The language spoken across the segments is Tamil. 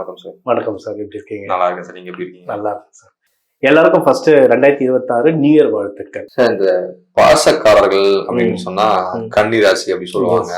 வணக்கம் சார். வணக்கம் சார் எப்படி இருக்கீங்க? நல்லா இருக்கேன் சார் நீங்க எப்படி இருக்கீங்க? நல்லா இருக்கு சார். எல்லாருக்கும் ஃபர்ஸ்ட் ரெண்டாயிரத்தி இருபத்தாறு நியூ இயர் வாழ்த்துக்கள். சார் இந்த பாசக்காரர்கள் அப்படின்னு. சொன்னா. கன்னிராசி அப்படி சொல்லுவாங்க.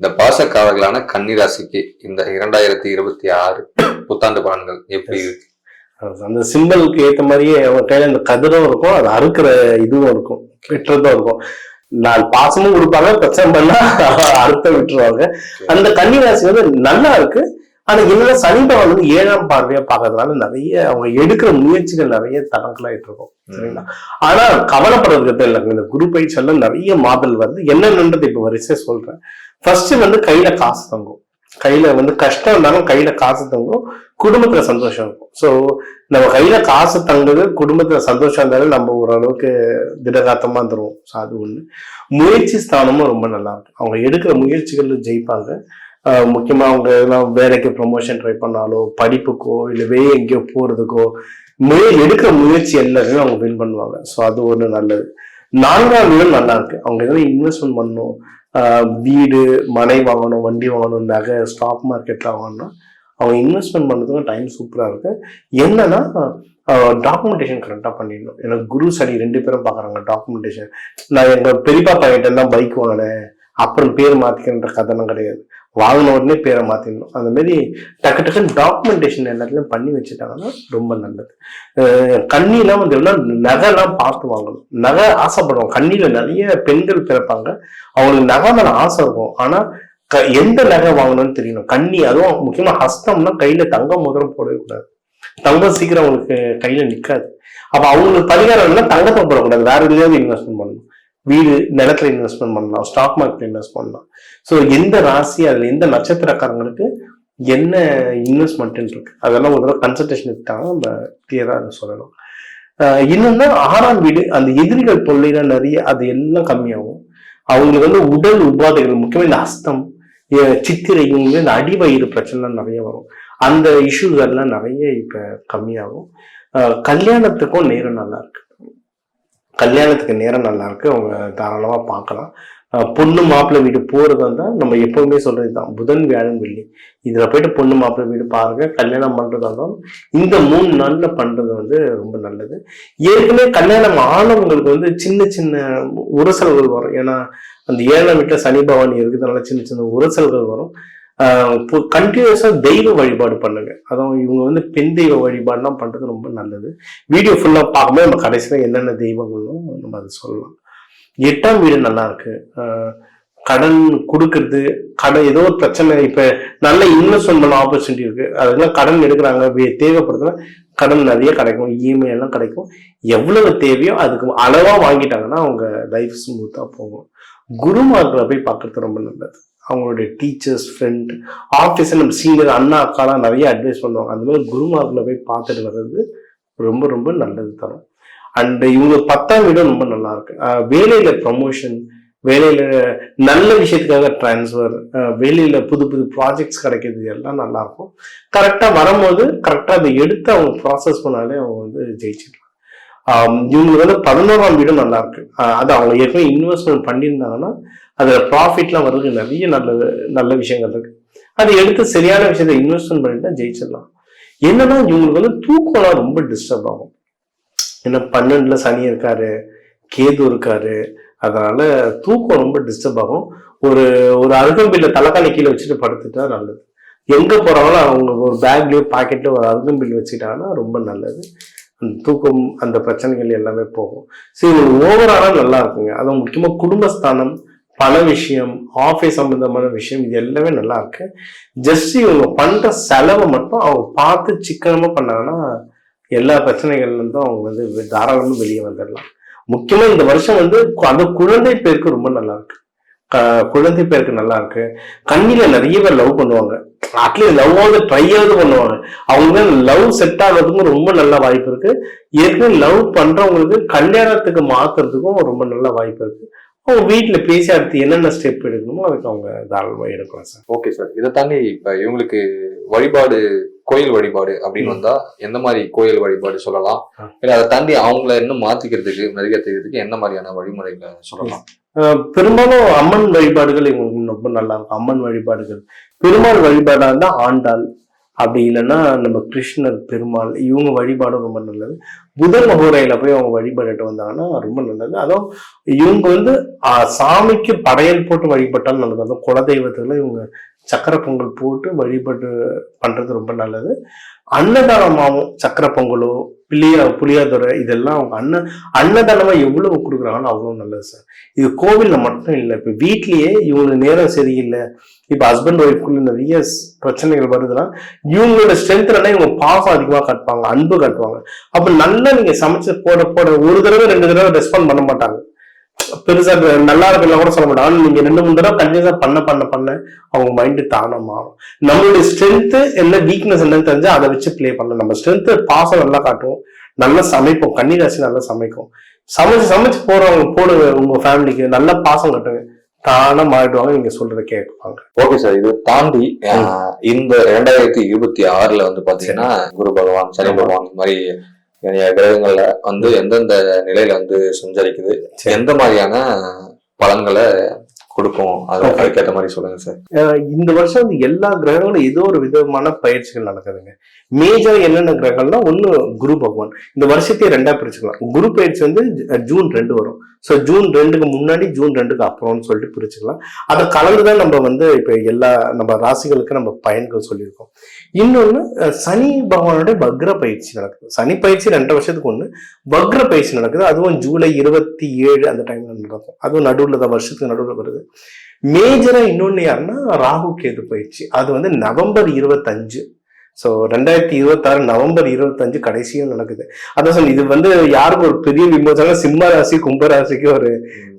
இந்த பாசக்காரர்களான கன்னிராசிக்கு இந்த இரண்டாயிரத்தி இருபத்தி ஆறு புத்தாண்டு பலன்கள் எப்படி இருக்கு? அந்த சிம்பிளுக்கு ஏத்த மாதிரியே அவங்க கையில இந்த கதிரும் இருக்கும் அது அறுக்கிற இதுவும் இருக்கும் வெட்டுறதும் இருக்கும். நாலு பாசமும் கொடுப்பாங்க பிரச்சனை பண்ணா அறுத்த விட்டுருவாங்க. அந்த கன்னிராசி வந்து நல்லா இருக்கு ஆனா என்னன்னா சனி பகவான் வந்து ஏழாம் பார்வையா பார்க்கறதுனால நிறைய அவங்க எடுக்கிற முயற்சிகள் நிறைய தடங்களாயிட்டு இருக்கும். சரிங்களா? ஆனா கவலைப்படுறதுக்கு இல்லை. இந்த குரு பயிற்சியெல்லாம் நிறைய மாதல் வருது. என்னன்றது இப்ப வரிசையா சொல்றேன். ஃபர்ஸ்ட் வந்து கையில காசு தங்கும். கையில வந்து கஷ்டம் இருந்தாலும் கையில காசு தங்கும். குடும்பத்துல சந்தோஷம் இருக்கும். ஸோ நம்ம கையில காசு தங்குது குடும்பத்துல சந்தோஷம் இருந்தாலும் நம்ம ஓரளவுக்கு திடகாத்தமா தருவோம் ஸோ அது ஒண்ணு. முயற்சி ஸ்தானமும் ரொம்ப நல்லா இருக்கு அவங்க எடுக்கிற முயற்சிகள்ல ஜெயிப்பாங்க. முக்கியமாக முக்கியமா அவங்க எல்லாம் வேலைக்கு ப்ரொமோஷன் ட்ரை பண்ணாலோ படிப்புக்கோ இல்லை வே எங்கேயோ போறதுக்கோ முய எடுக்கிற முயற்சி எல்லாருமே அவங்க வின் பண்ணுவாங்க. ஸோ அது ஒண்ணு நல்லது. நான்காவது வீடும் நல்லா இருக்கு. அவங்க எதாவது இன்வெஸ்ட்மெண்ட் பண்ணணும் வீடு மனை வாங்கணும் வண்டி வாங்கணும் நகை ஸ்டாக் மார்க்கெட்ல வாங்கணும் அவங்க இன்வெஸ்ட்மெண்ட் பண்ணுறதுக்கு டைம் சூப்பராக இருக்கு. என்னன்னா டாக்குமெண்டேஷன் கரெக்டாக பண்ணிடணும். எனக்கு குரு சனி ரெண்டு பேரும் பார்க்குறாங்க டாக்குமெண்டேஷன் நான் எங்கள் பெரியப்பா பையன்கிட்ட தான் பைக் வாங்கினேன் அப்புறம் பேர் மாத்திக்கின்ற கதனம் கிடையாது. வாங்கின உடனே பேரை மாத்திடணும். அந்த மாதிரி டக்கு டக்குன்னு டாக்குமெண்டேஷன் எல்லாத்துலயும் பண்ணி வச்சுட்டாங்கன்னா ரொம்ப நல்லது. கண்ணிலாம் வந்து எப்படின்னா நகைலாம் பார்த்து வாங்கணும். நகை ஆசைப்படுவோம் கண்ணியில நிறைய பெண்கள் பிறப்பாங்க. அவங்களுக்கு நகை மேல ஆசை இருக்கும். ஆனா க- எந்த நகை வாங்கணும்னு தெரியணும். கண்ணி அதுவும் முக்கியமா ஹஸ்தம்னா கையில தங்கம் முதலம் போடவே கூடாது. தங்கம் சீக்கிரம் அவங்களுக்கு கையில நிக்காது. அப்ப அவங்களுக்கு பரிகாரம் என்னன்னா தங்கத்தை போடக்கூடாது. வேற எதுலையாவது இன்வெஸ்ட்மெண்ட் பண்ணணும். வீடு நிலத்துல இன்வெஸ்ட்மெண்ட் பண்ணலாம் ஸ்டாக் மார்க்கெட்ல இன்வெஸ்ட் பண்ணலாம். ஸோ எந்த ராசி அதுல எந்த நட்சத்திரக்காரங்களுக்கு என்ன இன்வெஸ்ட்மெண்ட் இருக்கு? அதெல்லாம் ஒரு தடவை கன்சல்டேஷன் எடுத்தாங்க நம்ம கிளியராக சொல்லணும். இன்னொன்னா ஆறாம் வீடு அந்த எதிரிகள் தொல்லைகள் நிறைய அது எல்லாம் கம்மியாகும். அவங்களுக்கு வந்து உடல் உபாதைகள் முக்கியமாக இந்த அஸ்தம் சித்திரை இந்த அடிவயிறு பிரச்சனைலாம் நிறைய வரும். அந்த இஷ்யூஸ் எல்லாம் நிறைய இப்போ கம்மியாகும். கல்யாணத்துக்கும் நேரம் நல்லா இருக்கு. கல்யாணத்துக்கு நேரம் நல்லா இருக்கு. அவங்க தாராளமாக பார்க்கலாம். பொண்ணு மாப்பிள்ளை வீடு போகிறது வந்தால் நம்ம எப்போவுமே சொல்கிறது தான் புதன் வியாழன் வெள்ளி. இதில் போயிட்டு பொண்ணு மாப்பிள்ளை வீடு பாருங்க கல்யாணம் பண்ணுறதா இருந்தாலும் இந்த மூணு நாளில் பண்ணுறது வந்து ரொம்ப நல்லது. ஏற்கனவே கல்யாணம் ஆனவங்களுக்கு வந்து சின்ன சின்ன உரசல்கள் வரும். ஏன்னா அந்த ஏழாம் வீட்டில் சனி பவானி இருக்கிறதுனால சின்ன சின்ன உரசல்கள் வரும். கண்டினியூஸாக தெய்வ வழிபாடு பண்ணுங்க. அதுவும் இவங்க வந்து பெண் தெய்வ வழிபாடுலாம் பண்ணுறது ரொம்ப நல்லது. வீடியோ ஃபுல்லாக பார்க்கும்போது நம்ம கடைசியில் என்னென்ன தெய்வங்களும் நம்ம அதை சொல்லலாம். எட்டாம் வீடு நல்லா இருக்கு. கடன் கொடுக்கறது கடன் ஏதோ ஒரு பிரச்சனை இப்போ நல்ல இன்வெஸ்ட்மெண்ட் பண்ண ஆப்பர்ச்சுனிட்டி இருக்கு. அதெல்லாம் கடன் எடுக்கிறாங்க வே- தேவைப்படுதுன்னா கடன் நிறைய கிடைக்கும் இஎம்ஐ எல்லாம் கிடைக்கும். எவ்வளவு தேவையோ அதுக்கு அளவாக வாங்கிட்டாங்கன்னா அவங்க லைஃப் ஸ்மூத்தாக போகும். குருமார்களை போய் பார்க்கறது ரொம்ப நல்லது. அவங்களுடைய டீச்சர்ஸ் ஃப்ரெண்ட் ஆஃபீஸில் நம்ம சீனியர் அண்ணா அக்காலாம் நிறைய அட்வைஸ் பண்ணுவாங்க. அந்த மாதிரி குருமார்களை போய் பார்த்துட்டு வர்றது ரொம்ப ரொம்ப நல்லது தரும். அண்ட் இவங்க பத்தாம் வீடும் ரொம்ப நல்லா இருக்கு வேலையில ப்ரமோஷன் வேலையில நல்ல விஷயத்துக்காக டிரான்ஸ்ஃபர் வேலையில புது புது ப்ராஜெக்ட்ஸ் கிடைக்கிறது எல்லாம் நல்லா இருக்கும் வரும்போது கரெக்டாக அதை எடுத்து அவங்க ப்ராசஸ் பண்ணாலே அவங்க வந்து ஜெயிச்சிடலாம். இவங்க இவங்களுக்கு வந்து பதினோராம் வீடும் நல்லா இருக்கு அது அவங்க ஏற்கனவே இன்வெஸ்ட்மெண்ட் பண்ணியிருந்தாங்கன்னா அதில் ப்ராஃபிட்லாம் வர்றதுக்கு நிறைய நல்ல நல்ல விஷயங்கள் இருக்கு. அதை எடுத்து சரியான விஷயத்தை இன்வெஸ்ட்மெண்ட் பண்ணிட்டு ஜெயிச்சிடலாம். என்னன்னா இவங்களுக்கு வந்து தூக்கம்லாம் ரொம்ப டிஸ்டர்ப் ஆகும். ஏன்னா பன்னெண்டுல சனி இருக்காரு கேது இருக்காரு அதனால தூக்கம் ரொம்ப டிஸ்டர்ப் ஆகும். ஒரு ஒரு அருகம்பில்ல தலைக்காணி கீழே வச்சுட்டு படுத்துட்டா நல்லது. எங்க போறாங்களோ அவங்க ஒரு பேக்லயோ பாக்கெட்லயோ ஒரு அருகம்பில் வச்சுட்டாங்கன்னா ரொம்ப நல்லது. அந்த தூக்கம் அந்த பிரச்சனைகள் எல்லாமே போகும். சரி ஓவராலாக நல்லா இருக்குங்க. அதுவும் முக்கியமா குடும்பஸ்தானம் பண விஷயம் ஆஃபீஸ் சம்பந்தமான விஷயம் இது எல்லாமே நல்லா இருக்கு. ஜஸ்ட் இவங்க பண்ற செலவை மட்டும் அவங்க பார்த்து சிக்கனமா பண்ணாங்கன்னா எல்லா பிரச்சனைகள்லேருந்தும் அவங்க வந்து தாராளமாக வெளியே வந்துடலாம் முக்கியமா இந்த வருஷம் வந்து அந்த குழந்தை பேருக்கு ரொம்ப நல்லா இருக்கு. க- குழந்தை பேருக்கு நல்லா இருக்கு. கண்ணில நிறைய பேர் லவ் பண்ணுவாங்க. அட்லீஸ்ட் லவ்வாவது ட்ரையாவது பண்ணுவாங்க. அவங்க லவ் செட் ஆகிறதுக்கும் ரொம்ப நல்ல வாய்ப்பு இருக்கு. ஏற்கனவே லவ் பண்றவங்களுக்கு கல்யாணத்துக்கு மாத்துறதுக்கும் ரொம்ப நல்ல வாய்ப்பு இருக்கு. அவங்க வீட்டுல பேசி அடுத்து என்னென்ன ஸ்டெப் எடுக்கணுமோ அதுக்கு அவங்க தாராளமா எடுக்கலாம் சார் ஓகே சார் இதை தாண்டி இப்ப இவங்களுக்கு வழிபாடு கோயில் வழிபாடு அப்படின்னு வந்தா எந்த மாதிரி கோயில் வழிபாடு சொல்லலாம். இல்ல அதை தாண்டி அவங்கள இன்னும் மாத்திக்கிறதுக்கு மெருகேற்றுறதுக்கு என்ன மாதிரியான வழிமுறைகளை சொல்லலாம்? பெரும்பாலும் அம்மன் வழிபாடுகள் இவங்களுக்கு ரொம்ப நல்லா இருக்கும். அம்மன் வழிபாடுகள். பெருமாள் வழிபாடா இருந்தா ஆண்டாள் அப்படி இல்லைன்னா நம்ம கிருஷ்ணர் பெருமாள் இவங்க வழிபாடும் ரொம்ப நல்லது. புதன் மகோரையில போய் அவங்க வழிபட்டுட்டு வந்தாங்கன்னா ரொம்ப நல்லது. அதுவும் இவங்க வந்து ஆஹ், சாமிக்கு படையல் போட்டு வழிபட்டாலும் நல்லது. அதுவும் குலதெய்வத்துல இவங்க சக்கரை பொங்கல் போட்டு வழிபட்டு பண்ணுறது ரொம்ப நல்லது. அன்னதானமாகவும் சக்கரை பொங்கலோ பிள்ளையா புளியாதுரை இதெல்லாம் அவங்க அன்ன அன்னதானமாக எவ்வளோ கொடுக்குறாங்களோ அவ்வளோ நல்லது சார். இது கோவிலில் மட்டும் இல்லை இப்போ வீட்லேயே இவங்களுக்கு நேரம் சரியில்லை. இப்போ ஹஸ்பண்ட் ஒய்ஃப்குள்ள நிறைய பிரச்சனைகள் வருதுன்னா இவங்களோட ஸ்ட்ரென்த்னா இவங்க பாசம் அதிகமாக காட்டுவாங்க அன்பு காட்டுவாங்க. அப்போ நல்லா நீங்கள் சமைச்சு போட போட ஒரு தடவை ரெண்டு தடவை ரெஸ்பாண்ட் பண்ண மாட்டாங்க. பெருசா நல்லா இருக்குல்ல கூட சொல்ல மாட்டாங்க. ஆனா நீங்க ரெண்டு மூணு தடவை கண்டிப்பா பண்ண பண்ண பண்ண அவங்க மைண்டு தானா மாறும். நம்மளுடைய ஸ்ட்ரென்த் என்ன வீக்னஸ் என்னன்னு தெரிஞ்சா அதை வச்சு ப்ளே பண்ணலாம். நம்ம ஸ்ட்ரென்த் பாசம் நல்லா காட்டுவோம். நல்லா சமைப்போம். கன்னிராசி நல்லா சமைக்கும். சமைச்சு சமைச்சு போறவங்க போடுங்க. உங்க ஃபேமிலிக்கு நல்ல பாசம் கட்டுங்க. தானா மாறிடுவாங்க. நீங்க சொல்றதை கேட்பாங்க. ஓகே சார் இது தாண்டி இந்த ரெண்டாயிரத்தி இருபத்தி ஆறுல வந்து பாத்தீங்கன்னா குரு பகவான் சனி. பகவான் இந்த மாதிரி நிறைய கிரகங்கள்ல வந்து எந்தெந்த நிலையில வந்து சஞ்சரிக்குது சரி. எந்த மாதிரியான பலன்களை கொடுக்கும். அதுக்கேற்ற மாதிரி சொல்லுங்க சார் இந்த வருஷம் வந்து எல்லா கிரகங்களும் ஏதோ ஒரு விதமான பயிற்சிகள் நடக்குதுங்க. மேஜர் என்னென்ன கிரகங்கள்னா ஒண்ணு குரு பகவான். இந்த வருஷத்தையே ரெண்டா பிரிச்சுக்கலாம். குரு பயிற்சி வந்து ஜூன் ரெண்டு வரும். ஸோ ஜூன் ரெண்டுக்கு முன்னாடி ஜூன் ரெண்டுக்கு அப்புறம்னு சொல்லிட்டு பிரிச்சுக்கலாம். அதை கலந்துதான் நம்ம வந்து இப்ப எல்லா நம்ம ராசிகளுக்கு நம்ம பயன்கள் சொல்லியிருக்கோம். இன்னொன்னு சனி பகவானுடைய வக்ர பயிற்சி நடக்குது. சனி பயிற்சி ரெண்டு வருஷத்துக்கு ஒண்ணு வக்ர பயிற்சி நடக்குது. அதுவும் ஜூலை இருபத்தி ஏழு அந்த டைம்ல நடக்கும். அதுவும் நடுவுல தான் வருஷத்துக்கு நடுவுல வருது. மேஜரா இன்னொன்னு யாருன்னா ராகு கேது பயிற்சி. அது வந்து நவம்பர் இருபத்தஞ்சு. ஸோ ரெண்டாயிரத்தி இருபத்தாறு நவம்பர் இருபத்தஞ்சு கடைசியும் நடக்குது. அதான் சொல்லி இது வந்து யாருக்கும் ஒரு பெரிய விமோசனம்? சிம்ம ராசி கும்பராசிக்கு ஒரு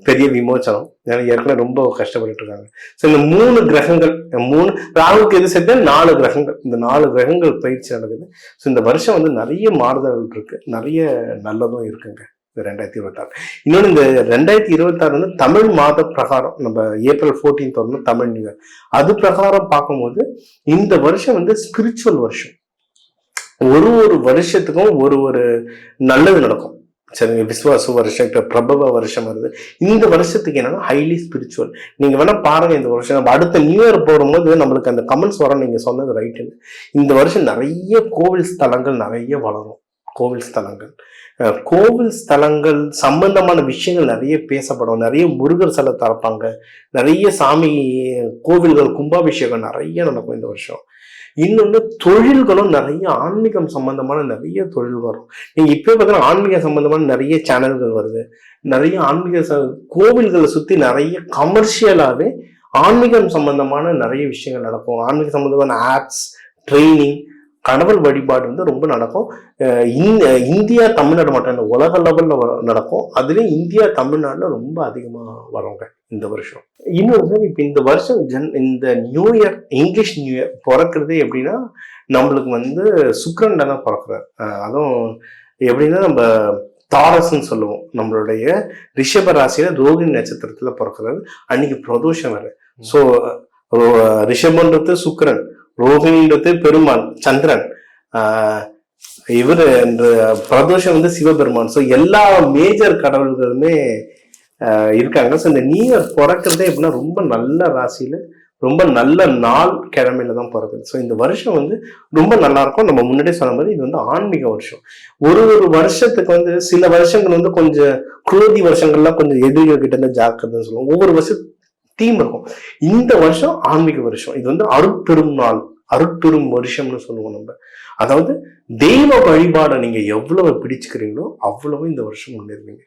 பெரிய விமோச்சனம் ஏன்னா ஏற்கனவே ரொம்ப கஷ்டப்பட்டு இருக்காங்க. ஸோ இந்த மூணு கிரகங்கள் மூணு ராகுக்கு எது சேர்த்து நாலு கிரகங்கள். இந்த நாலு கிரகங்கள் பயிற்சி நடக்குது. ஸோ இந்த வருஷம் வந்து நிறைய மாறுதல்கள் இருக்கு. நிறைய நல்லதும் இருக்குங்க. இந்த ரெண்டாயிரத்தி இருபத்தாறு. இன்னொன்று இந்த ரெண்டாயிரத்தி இருபத்தாறு வந்து தமிழ் மாத பிரகாரம் நம்ம ஏப்ரல் 14th வரணும் தமிழ் நியூ இயர் அது பிரகாரம் பார்க்கும்போது இந்த வருஷம் வந்து ஸ்பிரிச்சுவல் வருஷம். ஒரு ஒரு வருஷத்துக்கும் ஒரு ஒரு நல்லது நடக்கும். சரிங்க விஸ்வாச வருஷம் பிரபவ வருஷம் வருது. இந்த வருஷத்துக்கு என்னன்னா ஹைலி ஸ்பிரிச்சுவல் நீங்க வேணா பாருங்க இந்த வருஷம். நம்ம அடுத்த நியூ இயர் போடும்போது நம்மளுக்கு அந்த கமெண்ட்ஸ் வரும். நீங்க சொன்னது ரைட்டுன்னு இந்த வருஷம் நிறைய கோவில் ஸ்தலங்கள் நிறைய வளரும். கோவில் ஸ்தலங்கள். கோவில் ஸ்தலங்கள் சம்பந்தமான விஷயங்கள் நிறைய பேசப்படும். நிறைய முருகர் சிலை திறப்பாங்க. நிறைய சாமி கோவில்கள் கும்பாபிஷேகம் நிறைய நடக்கும் இந்த வருஷம். இன்னொன்று தொழில்களும் நிறைய ஆன்மீகம் சம்பந்தமான நிறைய தொழில் வரும். நீங்கள் இப்போ பார்த்தீங்கன்னா ஆன்மீக சம்பந்தமான நிறைய சேனல்கள் வருது. நிறைய ஆன்மீக கோவில்களை சுற்றி நிறைய கமர்ஷியலாகவே ஆன்மீகம் சம்பந்தமான நிறைய விஷயங்கள் நடக்கும். ஆன்மீக சம்பந்தமான ஆப்ஸ் ட்ரைனிங் கடவுள் வழிபாடு வந்து ரொம்ப நடக்கும். இந்த இந்தியா தமிழ்நாடு மட்டும் இல்லை உலக லெவல்ல நடக்கும். அதுலயும் இந்தியா தமிழ்நாடுல ரொம்ப அதிகமா வருங்க இந்த வருஷம். இன்னொரு சார் இப்போ இந்த வருஷம் ஜன் இந்த new year English new year பிறக்கிறதே எப்படின்னா நம்மளுக்கு வந்து சுக்கரன்ல தான் பிறக்கிறார். அதுவும் எப்படின்னா நம்ம தாரஸ்ன்னு சொல்லுவோம். நம்மளுடைய ரிஷப ராசியில ரோகிணி நட்சத்திரத்துல பிறக்கிறாரு. அன்னைக்கு பிரதோஷம் வேற. ஸோ ரிஷபன்றது சுக்கிரன். ரோஹிணின்றது பெருமாள் சந்திரன். ஆஹ் இவர் இந்த பிரதோஷம் வந்து சிவபெருமான். ஸோ எல்லா மேஜர் கடவுள்களுமே இருக்காங்க. ஸோ இந்த நியூ இயர் பிறக்கிறதே எப்படின்னா ரொம்ப நல்ல ராசியில ரொம்ப நல்ல நாள் கிழமையில தான் பிறக்குது. ஸோ இந்த வருஷம் வந்து ரொம்ப நல்லா இருக்கும். நம்ம முன்னாடியே சொன்ன மாதிரி இது வந்து ஆன்மீக வருஷம். ஒரு ஒரு வருஷத்துக்கு வந்து சில வருஷங்கள் வந்து கொஞ்சம் குரோதி வருஷங்கள்லாம் கொஞ்சம் எதிரிகள் கிட்ட இருந்து ஜாக்கிரதைன்னு சொல்லுவோம். ஒவ்வொரு வருஷம் தீம் இருக்கும். இந்த வருஷம் ஆன்மீக வருஷம். இது வந்து அருட்பெரும் நாள். அருட்பெரும் வருஷம்னு சொல்லுவோம் நம்ம. அதாவது தெய்வ வழிபாடை நீங்கள் எவ்வளவு பிடிச்சுக்கிறீங்களோ அவ்வளவு இந்த வருஷம் முன்னேறுவீங்க.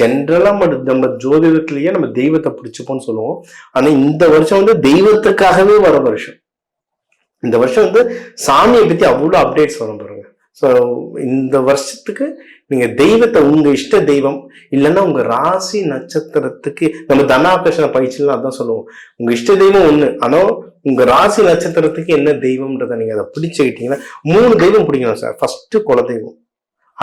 ஜென்ரலாக நம்ம நம்ம ஜோதிடத்திலேயே நம்ம தெய்வத்தை பிடிச்சிப்போம்னு சொல்லுவோம். ஆனால் இந்த வருஷம் வந்து தெய்வத்துக்காகவே வர வருஷம். இந்த வருஷம் வந்து சாமியை பற்றி அவ்வளோ அப்டேட்ஸ் வரும் பாருங்க. ஸோ இந்த வருஷத்துக்கு நீங்கள் தெய்வத்தை உங்கள் இஷ்ட தெய்வம் இல்லைன்னா உங்கள் ராசி நட்சத்திரத்துக்கு நம்ம தனாபேஷனை பயிற்சிலாம் அதான் சொல்லுவோம். உங்கள் இஷ்ட தெய்வம் ஒன்று ஆனால் உங்க ராசி நட்சத்திரத்துக்கு என்ன தெய்வம்ன்றதை நீங்க அதை பிடிச்சுக்கிட்டீங்கன்னா மூணு தெய்வம் பிடிக்கணும் சார். ஃபர்ஸ்ட் குல தெய்வம்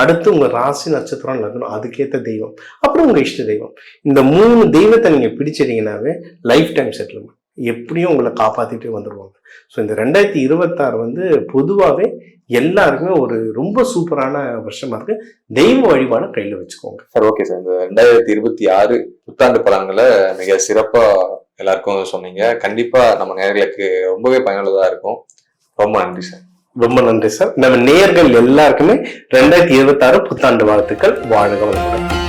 அடுத்து உங்க ராசி நட்சத்திரம் லக்னம். அதுக்கேற்ற தெய்வம். அப்புறம் உங்க இஷ்ட தெய்வம். இந்த மூணு தெய்வத்தை நீங்க பிடிச்சிட்டீங்கன்னாவே லைஃப் டைம் செட்டில்மெண்ட் எப்படியும் உங்களை காப்பாத்திட்டு வந்துருவாங்க. ஸோ இந்த ரெண்டாயிரத்தி இருபத்தாறு வந்து பொதுவாகவே எல்லாருக்குமே ஒரு ரொம்ப சூப்பரான வருஷமா இருக்கு. தெய்வ வழிபாடு கையில் வச்சுக்கோங்க. Sir okay sir. இந்த ரெண்டாயிரத்தி இருபத்தி ஆறு புத்தாண்டு பலன்களை மிக சிறப்பாக எல்லாருக்கும் சொன்னீங்க. கண்டிப்பா நம்ம நேர்களுக்கு ரொம்பவே பயனுள்ளதா இருக்கும். ரொம்ப நன்றி சார். ரொம்ப நன்றி சார். நம்ம நேயர்கள் எல்லாருக்குமே ரெண்டாயிரத்தி இருபத்தி ஆறு புத்தாண்டு வாழ்த்துக்கள். வாழ்க வளமுடன்.